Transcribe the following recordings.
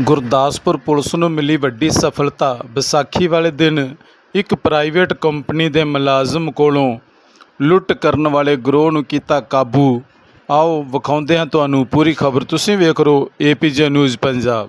Gurdaspur police ਨੂੰ ਮਿਲੀ ਵੱਡੀ ਸਫਲਤਾ। ਵਿਸਾਖੀ ਵਾਲੇ ਦਿਨ ਇੱਕ ਪ੍ਰਾਈਵੇਟ ਕੰਪਨੀ ਦੇ ਮੁਲਾਜ਼ਮ ਕੋਲੋਂ ਲੁੱਟ ਕਰਨ ਵਾਲੇ ਗਰੋਹ ਨੂੰ ਕੀਤਾ ਕਾਬੂ। ਆਓ ਵਿਖਾਉਂਦੇ ਹਾਂ ਤੁਹਾਨੂੰ ਪੂਰੀ ਖਬਰ। ਤੁਸੀਂ ਵੇਖ ਰਹੋ APJ news Punjab.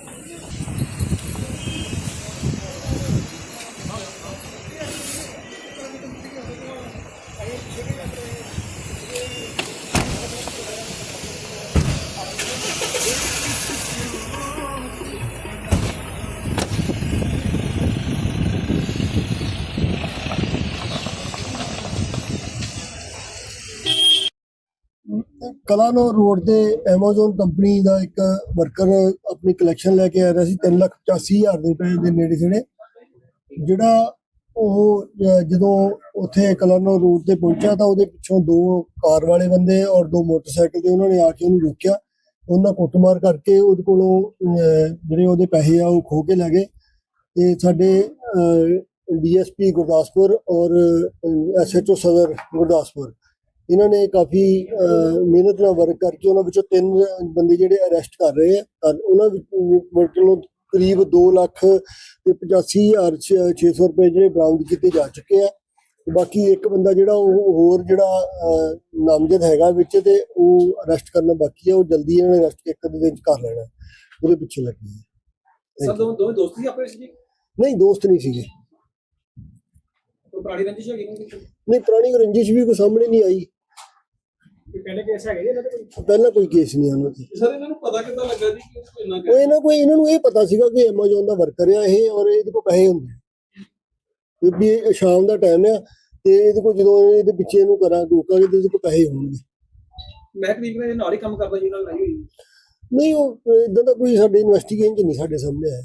Kalanaur road ਤੇ Amazon ਕੰਪਨੀ ਦਾ ਇੱਕ ਵਰਕਰ ਆਪਣੀ ਕਲੈਕਸ਼ਨ ਲੈ ਕੇ ਆ ਰਿਹਾ ਸੀ 385000 ਦੇ ਰੁਪਏ ਦੇ ਨੇੜੇ ਜਿਹੜੇ ਜਿਹੜਾ ਉਹ ਜਦੋਂ ਉੱਥੇ ਕਲਾਨੋ ਰੋਡ ਤੇ ਪਹੁੰਚਿਆ ਤਾਂ ਉਹਦੇ ਪਿੱਛੋਂ ਦੋ ਕਾਰ ਵਾਲੇ ਬੰਦੇ ਔਰ ਦੋ ਮੋਟਰਸਾਈਕਲ ਤੇ ਉਹਨਾਂ ਨੇ ਆ ਕੇ ਉਹਨੂੰ ਰੋਕਿਆ। ਉਹਨਾਂ ਕੁੱਟਮਾਰ ਕਰਕੇ ਉਹਦੇ ਕੋਲੋਂ ਜਿਹੜੇ ਉਹਦੇ ਪੈਸੇ ਆ ਉਹ ਖੋ ਕੇ ਲੈ ਗਏ। ਤੇ ਸਾਡੇ ਡੀਐਸਪੀ ਗੁਰਦਾਸਪੁਰ ਔਰ ਐਸਐਚਓ ਸਦਰ ਗੁਰਦਾਸਪੁਰ ਇਹਨਾਂ ਨੇ ਕਾਫੀ ਮਿਹਨਤ ਨਾਲ ਵਰਕ ਕਰਕੇ ਉਹਨਾਂ ਵਿੱਚੋਂ ਤਿੰਨ ਬੰਦੇ ਜਿਹੜੇ ਅਰੈਸਟ ਕਰ ਰਹੇ ਆ। ਉਹਨਾਂ ਵਿੱਚੋਂ ਕਰੀਬ 2 ਲੱਖ ਤੇ 85600 ਰੁਪਏ ਜਿਹੜੇ ਬਰਾਮਦ ਕੀਤੇ ਜਾ ਚੁੱਕੇ ਆ। ਬਾਕੀ ਇੱਕ ਬੰਦਾ ਜਿਹੜਾ ਉਹ ਹੋਰ ਜਿਹੜਾ ਨਾਮਜ਼ਦ ਹੈਗਾ ਵਿੱਚ ਤੇ ਉਹ ਅਰੈਸਟ ਕਰਨਾ ਬਾਕੀ ਆ। ਉਹ ਜਲਦੀ ਇਹਨਾਂ ਨੇ ਅਰੈਸਟ ਇੱਕ ਅੱਧੇ ਦਿਨ ਚ ਕਰ ਲੈਣਾ। ਉਹਦੇ ਪਿੱਛੇ ਲੱਗੀ ਹੈ ਸਭ. ਦੋਵੇਂ ਦੋਸਤ ਸੀ ਵਿੱਚ ਜੀ? ਨਹੀਂ ਦੋਸਤ ਨਹੀਂ ਸੀਗੇ ਕੋਈ ਪੁਰਾਣੀ ਰੰਜਿਸ਼ ਹੈਗੀ ਨਹੀਂ ਕਿ ਨਹੀਂ ਪੁਰਾਣੀ ਰੰਜਿਸ਼ ਵੀ ਕੋਈ ਸਾਹਮਣੇ ਨਹੀਂ ਆਈ। ਪਹਿਲੇ ਕੇਸ ਹੈਗੇ ਜੀ ਇਹਨਾਂ ਦੇ ਕੋਈ? ਪਹਿਲਾਂ ਕੋਈ ਕੇਸ ਨਹੀਂ ਉਹਨਾਂ ਤੇ। ਸਰ ਇਹਨਾਂ ਨੂੰ ਪਤਾ ਕਿੱਦਾਂ ਲੱਗਾ ਜੀ ਕਿ ਇਸ ਇੰਨਾ ਉਹ ਇਹਨਾਂ ਕੋਈ ਇਹਨਾਂ ਨੂੰ ਇਹ ਪਤਾ ਸੀਗਾ ਕਿ Amazon ਦਾ ਵਰਕਰ ਆ ਇਹ ਔਰ ਇਹਦੇ ਕੋਲ ਪੈਸੇ ਹੁੰਦੇ। ਵੀ ਇਹ ਸ਼ਾਮ ਦਾ ਟਾਈਮ ਆ ਤੇ ਇਹਦੇ ਕੋਲ ਜਦੋਂ ਇਹਦੇ ਪਿੱਛੇ ਇਹਨੂੰ ਕਰਾਂ ਰੋਕਾਂਗੇ ਤੇ ਇਹਦੇ ਕੋਲ ਪੈਸੇ ਹੋਣਗੇ। ਮੈਂ ਕਰੀਬ ਨੇ ਨਾਲ ਹੀ ਕੰਮ ਕਰਦਾ ਜੀ ਨਾਲ ਲਾਈ ਹੋਈ। ਨਹੀਂ ਉਹ ਇਦਾਂ ਦਾ ਕੋਈ ਸਾਡੇ ਇਨਵੈਸਟੀਗੇਸ਼ਨ ਚ ਨਹੀਂ ਸਾਡੇ ਸਾਹਮਣੇ ਆਇਆ।